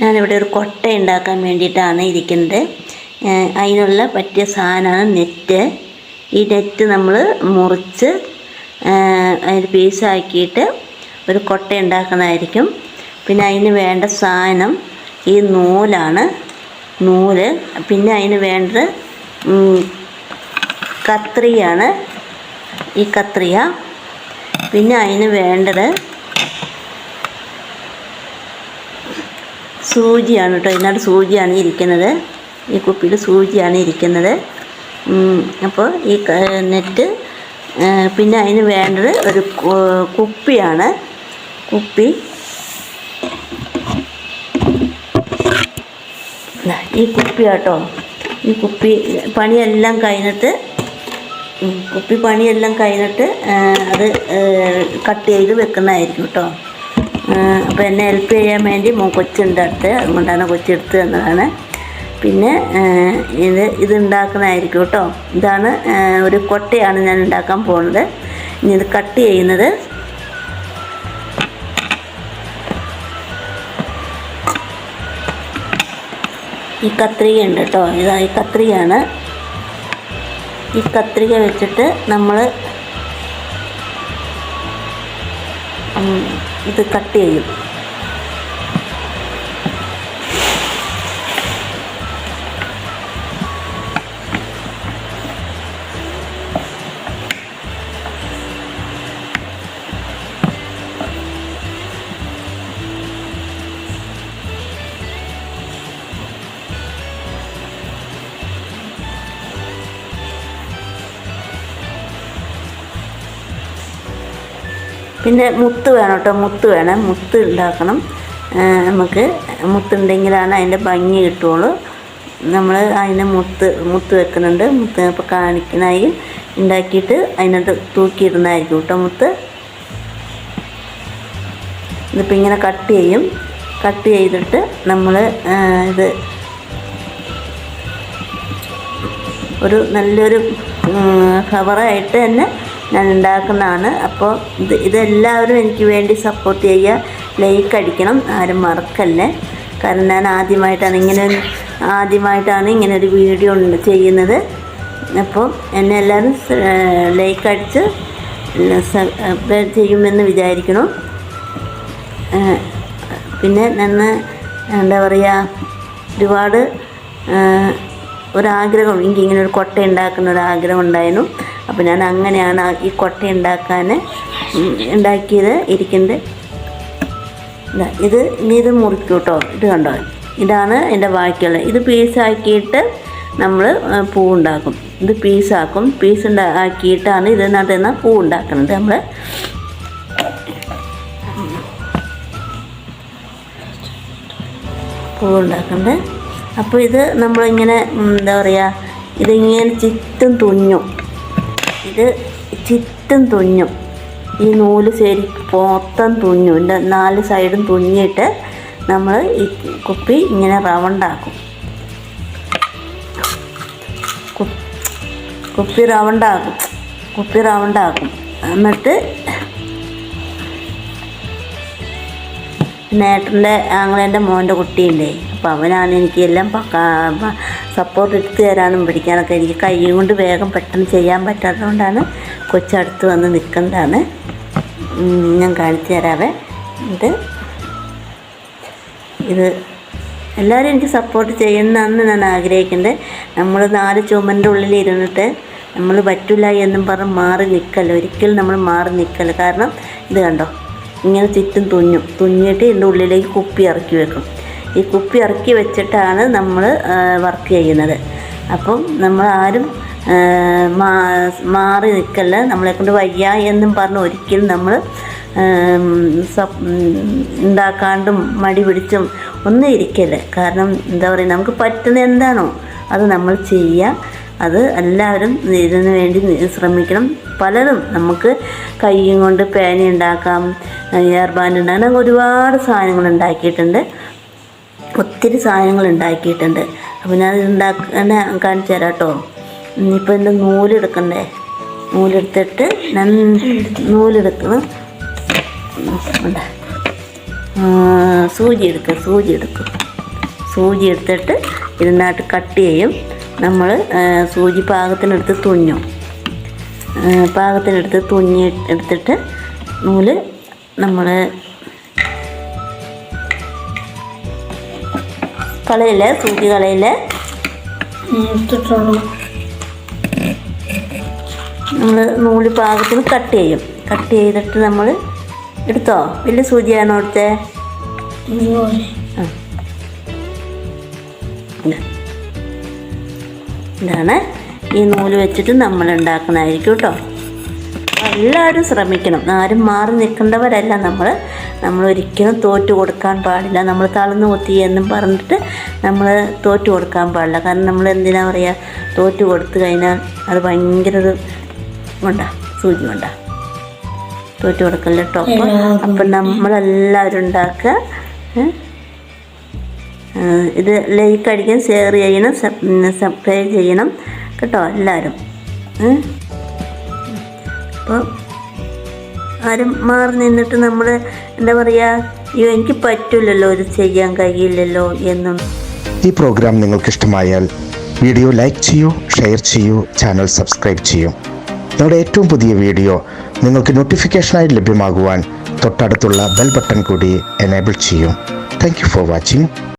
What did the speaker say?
ഞാനിവിടെ ഒരു കൊട്ട ഉണ്ടാക്കാൻ വേണ്ടിയിട്ടാണ് ഇരിക്കുന്നത്. അതിനുള്ള പറ്റിയ സാധനമാണ് നെറ്റ്. ഈ നെറ്റ് നമ്മൾ മുറിച്ച് അതിന് പീസാക്കിയിട്ട് ഒരു കൊട്ട ഉണ്ടാക്കുന്നതായിരിക്കും. പിന്നെ അതിന് വേണ്ട സാധനം ഈ നൂലാണ്. നൂൽ. പിന്നെ അതിന് വേണ്ടത് കത്രിയാണ്. ഈ കത്രിയ പിന്നെ അതിന് വേണ്ടത് സൂചിയാണ് കേട്ടോ. ഇതിനകത്ത് സൂചിയാണ് ഇരിക്കുന്നത്. ഈ കുപ്പിയിൽ സൂചിയാണ് ഇരിക്കുന്നത്. അപ്പോൾ ഈ നെറ്റ് പിന്നെ അതിന് വേണ്ടത് ഒരു കുപ്പിയാണ്. കുപ്പി. ഈ കുപ്പി കേട്ടോ ഈ കുപ്പി പണിയെല്ലാം കഴിഞ്ഞിട്ട് കുപ്പി പണിയെല്ലാം കഴിഞ്ഞിട്ട് അത് കട്ട് ചെയ്ത് വെക്കുന്നതായിരിക്കും കേട്ടോ. അപ്പോൾ എന്നെ ഹെൽപ്പ് ചെയ്യാൻ വേണ്ടി മോ കൊച്ചുണ്ട് അടുത്ത്. അതുകൊണ്ടാണ് കൊച്ചെടുത്ത് തന്നതാണ്. പിന്നെ ഇത് ഇത് ഉണ്ടാക്കുന്നതായിരിക്കും കേട്ടോ. ഇതാണ് ഒരു കൊട്ടയാണ് ഞാൻ ഉണ്ടാക്കാൻ പോകുന്നത്. ഇനി ഇത് കട്ട് ചെയ്യുന്നത്. ഈ കത്രിക ഉണ്ട് കേട്ടോ. ഇതാ ഈ കത്രികയാണ്. ഈ കത്രിക വെച്ചിട്ട് നമ്മൾ ഇത് കട്ട് ചെയ്യും. പിന്നെ മുത്ത് വേണം കേട്ടോ മുത്ത് വേണം. മുത്ത് ഉണ്ടാക്കണം. നമുക്ക് മുത്തുണ്ടെങ്കിലാണ് അതിന്റെ ഭംഗി കിട്ടുള്ളൂ. നമ്മൾ അതിനെ മുത്ത് മുത്ത് വെക്കുന്നുണ്ട്. മുത്ത് ഇപ്പോൾ കാണിക്കണായി ഉണ്ടാക്കിയിട്ട് അതിനകത്ത് തൂക്കിയിടുന്നതായിരിക്കും കേട്ടോ മുത്ത്. ഇതിപ്പോൾ ഇങ്ങനെ കട്ട് ചെയ്യും. കട്ട് ചെയ്തിട്ട് നമ്മൾ ഇത് ഒരു നല്ലൊരു ഫ്ലവറായിട്ട് തന്നെ ഞാൻ ഉണ്ടാക്കുന്നതാണ് അപ്പോൾ ഇത് ഇതെല്ലാവരും എനിക്ക് വേണ്ടി സപ്പോർട്ട് ചെയ്യുക. ലൈക്ക് അടിക്കണം. ആരും മറക്കല്ലേ. കാരണം ഞാൻ ആദ്യമായിട്ടാണ് ഇങ്ങനെ ആദ്യമായിട്ടാണ് ഇങ്ങനെ ഒരു വീഡിയോ ഉണ്ട് ചെയ്യുന്നത്. അപ്പോൾ എന്നെ എല്ലാവരും ലൈക്ക് അടിച്ച് ചെയ്യുമെന്ന് വിചാരിക്കണം പിന്നെ നന്ന് എന്താ പറയുക ഒരുപാട് ഒരാഗ്രഹം. എനിക്ക് ഇങ്ങനെ ഒരു കൊട്ട ഉണ്ടാക്കുന്ന ഒരു ആഗ്രഹം ഉണ്ടായിരുന്നു. അപ്പോൾ ഞാൻ അങ്ങനെയാണ് ഈ കൊട്ട ഉണ്ടാക്കാൻ ഉണ്ടാക്കിയത് ഇരിക്കുന്നത്. ഇതാ, ഇനി ഇത് മുറിക്കും കേട്ടോ ഇത് കണ്ടോ? ഇതാണ് എന്റെ ബാക്കിയുള്ളത് ഇത് പീസാക്കിയിട്ട് നമ്മൾ പൂ ഉണ്ടാക്കും ഇത് പീസാക്കും പീസ് ഉണ്ടാ ആക്കിയിട്ടാണ് ഇതിനകത്ത് നിന്ന് പൂ ഉണ്ടാക്കുന്നത് നമ്മൾ പൂ ഉണ്ടാക്കുന്നത്. അപ്പോൾ ഇത് നമ്മളിങ്ങനെ എന്താ പറയുക ഇതിങ്ങനെ ചുറ്റും തുന്നും ഇത് ചുറ്റും തുന്നും. ഈ നൂൽ ശരി മൊത്തം തുന്നും. നാല് സൈഡും തുന്നിയിട്ട് നമ്മൾ ഈ കുപ്പി ഇങ്ങനെ റൗണ്ടാക്കും. കുപ്പി റൗണ്ടാക്കും. കുപ്പി റൗണ്ടാക്കും. എന്നിട്ട് നേട്ടന്റെ ആങ്ങളേന്റെ മോന്റെ കുട്ടിയുണ്ടേ. അപ്പോൾ അവനാണ് എനിക്ക് എല്ലാം സപ്പോർട്ട് എടുത്തു തരാനും പിടിക്കാനൊക്കെ എനിക്ക് കൈ കൊണ്ട് വേഗം പെട്ടെന്ന് ചെയ്യാൻ പറ്റാത്തതുകൊണ്ടാണ് കൊച്ചടുത്ത് വന്ന് നിൽക്കുന്നതാണ്. ഞാൻ കാണിച്ചു തരാവേ. ഇത് ഇത് എല്ലാവരും എനിക്ക് സപ്പോർട്ട് ചെയ്യുന്നതെന്ന് ഞാൻ ആഗ്രഹിക്കുന്നത് നമ്മൾ നാല് ചുമന്റെ ഉള്ളിൽ ഇരുന്നിട്ട് നമ്മൾ പറ്റില്ല എന്നും പറഞ്ഞ് മാറി നിൽക്കല്ല? ഒരിക്കലും നമ്മൾ മാറി നിൽക്കല്ല? കാരണം ഇത് കണ്ടോ? ഇങ്ങനെ ചുറ്റും തുന്നും തുന്നിയിട്ട് ഇതിന്റെ ഉള്ളിലേക്ക് കുപ്പി ഇറക്കി വെക്കും. ഈ കുപ്പി ഇറക്കി വെച്ചിട്ടാണ് നമ്മൾ വർക്ക് ചെയ്യുന്നത്. അപ്പം നമ്മൾ ആരും മാറി നിൽക്കല്ല. നമ്മളെ കൊണ്ട് വയ്യ എന്നും പറഞ്ഞ് ഒരിക്കലും നമ്മൾ ഉണ്ടാക്കാണ്ടും മടി പിടിച്ചും ഒന്നും ഇരിക്കല്ല. കാരണം എന്താ പറയുക നമുക്ക് പറ്റുന്ന എന്താണോ അത് നമ്മൾ ചെയ്യുക. അത് എല്ലാവരും ഇതിന് വേണ്ടി ശ്രമിക്കണം. പലതും നമുക്ക് കൈയും കൊണ്ട് പേന ഉണ്ടാക്കാം ഇയർ ബാൻഡ് ഉണ്ടാക്കാം അങ്ങനെ ഒരുപാട് സാധനങ്ങൾ ഉണ്ടാക്കിയിട്ടുണ്ട്. ഒത്തിരി സാധനങ്ങൾ ഉണ്ടാക്കിയിട്ടുണ്ട്. അപ്പോൾ ഞാൻ ഉണ്ടാക്കാൻ കാണിച്ചു തരാം കേട്ടോ. ഇനിയിപ്പോൾ എന്റെ നൂലെടുക്കണ്ടേ നൂലെടുത്തിട്ട് ഞാൻ നൂലെടുക്കണം സൂചി എടുക്കുക സൂചി എടുക്കും. സൂചി എടുത്തിട്ട് ഇതിനകത്ത് കട്ട് ചെയ്യും. നമ്മൾ സൂചി പാകത്തിനെടുത്ത് തുന്നും പാകത്തിനെടുത്ത് തുന്നി എടുത്തിട്ട് നൂൽ നമ്മൾ കളയിൽ സൂചി കളയിൽ നമ്മൾ നൂൽ പാകത്തിന് കട്ട് ചെയ്യും. കട്ട് ചെയ്തിട്ട് നമ്മൾ എടുത്തോ? വലിയ സൂചിയാണോ എടുത്തേ? ആ. ഇതാണ് ഈ നൂൽ വെച്ചിട്ട് നമ്മൾ ഉണ്ടാക്കുന്നതായിരിക്കും കേട്ടോ എല്ലാവരും ശ്രമിക്കണം. ആരും മാറി നിൽക്കേണ്ടവരല്ല നമ്മൾ നമ്മൾ ഒരിക്കലും തോറ്റു കൊടുക്കാൻ പാടില്ല. നമ്മൾ തളർന്നു കുത്തി എന്നും പറഞ്ഞിട്ട് നമ്മൾ തോറ്റു കൊടുക്കാൻ പാടില്ല. കാരണം നമ്മൾ എന്തിനാ പറയുക തോറ്റു കൊടുത്തു കഴിഞ്ഞാൽ അത് ഭയങ്കര ഒരു ഉണ്ടാ? സൂചി ഉണ്ടാ? തോറ്റു കൊടുക്കല്ലോ കേട്ടോ അപ്പം നമ്മളെല്ലാവരും ഉണ്ടാക്കുക. ഇത് ലൈക്ക് അടിക്കാൻ ഷെയർ ചെയ്യണം സബ്സ്ക്രൈബ് ചെയ്യണം. കേട്ടോ എല്ലാവരും അപ്പോൾ ആരും മാറി നിന്നിട്ട് നമ്മൾ എന്താ പറയുക അയ്യോ എനിക്ക് പറ്റില്ലല്ലോ ഇത് ചെയ്യാൻ കഴിയില്ലല്ലോ എന്നും. ഈ പ്രോഗ്രാം നിങ്ങൾക്ക് ഇഷ്ടമായാൽ വീഡിയോ ലൈക്ക് ചെയ്യൂ ഷെയർ ചെയ്യൂ ചാനൽ സബ്സ്ക്രൈബ് ചെയ്യൂ. ഞങ്ങളുടെ ഏറ്റവും പുതിയ വീഡിയോ നിങ്ങൾക്ക് നോട്ടിഫിക്കേഷനായി ലഭ്യമാകുവാൻ തൊട്ടടുത്തുള്ള ബെൽ ബട്ടൺ കൂടി എനേബിൾ ചെയ്യൂ. Thank for watching